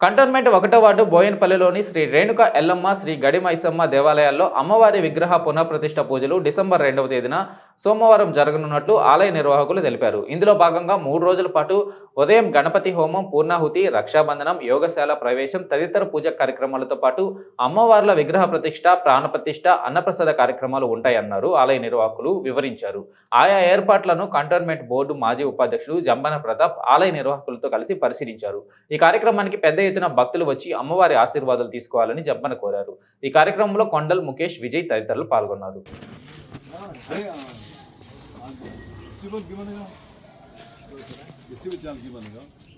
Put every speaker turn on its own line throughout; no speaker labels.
Cantonment ఒకటో ward బోయన్పల్లిలోని శ్రీ రేణుక ఎల్లమ్మ శ్రీ గడిమైసమ్మ దేవాలయాల్లో అమ్మవారి విగ్రహ పునఃప్రతిష్ఠ పూజలు డిసెంబర్ రెండవ తేదీన సోమవారం జరగనున్నట్లు ఆలయ నిర్వాహకులు తెలిపారు. ఇందులో భాగంగా మూడు రోజుల పాటు ఉదయం గణపతి హోమం పూర్ణాహుతి రక్షాబంధనం యోగశాల ప్రవేశం తదితర పూజ కార్యక్రమాలతో పాటు అమ్మవార్ల విగ్రహ ప్రతిష్ట ప్రాణప్రతిష్ట అన్నప్రసాద కార్యక్రమాలు ఉంటాయన్నారు ఆలయ నిర్వాహకులు వివరించారు. ఆయా ఏర్పాట్లను కంటోన్మెంట్ బోర్డు మాజీ ఉపాధ్యక్షుడు జంబన ప్రతాప్ ఆలయ నిర్వాహకులతో కలిసి పరిశీలించారు. ఈ కార్యక్రమానికి పెద్ద ఎత్తున భక్తులు వచ్చి అమ్మవారి ఆశీర్వాదాలు తీసుకోవాలని జబ్బన కోరారు. ఈ కార్యక్రమంలో కొండల్ ముఖేష్ విజయ్ తదితరులు పాల్గొన్నారు.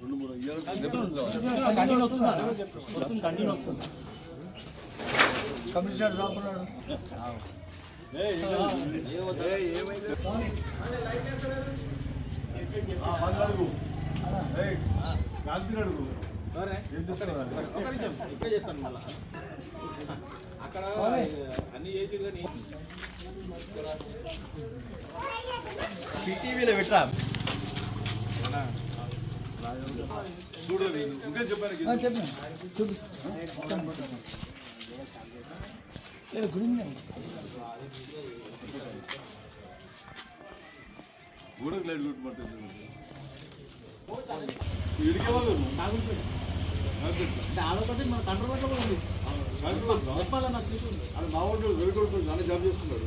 రెండు మూడు ఇయర్
కమిషనర్ సాబ్ ఉన్నాడు
అడుగు
అక్కడ అన్ని చేసి
సిటీవీలో పెట్టరా?
గూడకు లైట్ కొట్టుబడుతుంది ఇడికే వాళ్ళు
ఆలోపతి మన కంట్రోల్ కూడా ఉంది. చెప్పాలి నాకు చూసి
అది మా వెయిట్ కొడుతుంది అన్న జాబ్ చేస్తున్నాడు